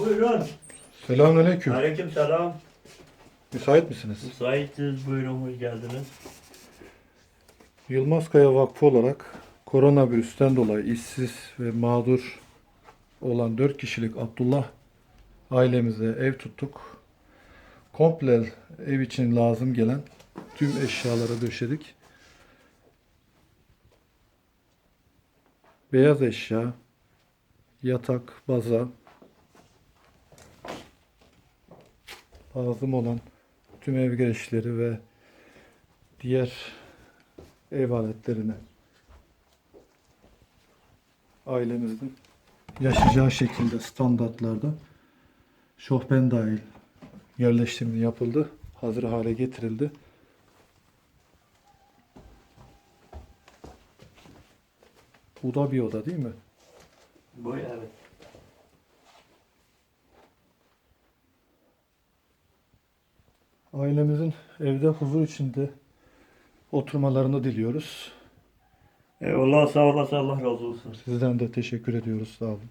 Buyurun. Selamünaleyküm. Aleyküm selam. Müsait misiniz? Müsaitiz. Buyurun hoş geldiniz. Yılmaz Kaya Vakfı olarak koronavirüsten dolayı işsiz ve mağdur olan 4 kişilik Abdullah ailemize ev tuttuk. Komple ev için lazım gelen tüm eşyaları döşedik. Beyaz eşya, yatak, baza, lazım olan tüm ev gereçleri ve diğer ev aletlerini ailemizin yaşayacağı şekilde standartlarda şofben dahil yerleştirme yapıldı. Hazır hale getirildi. Bu da bir oda değil mi? Bu evet. Ailemizin evde huzur içinde oturmalarını diliyoruz. Eyvallah sağ olasın Allah razı olsun. Sizden de teşekkür ediyoruz. Sağ olun.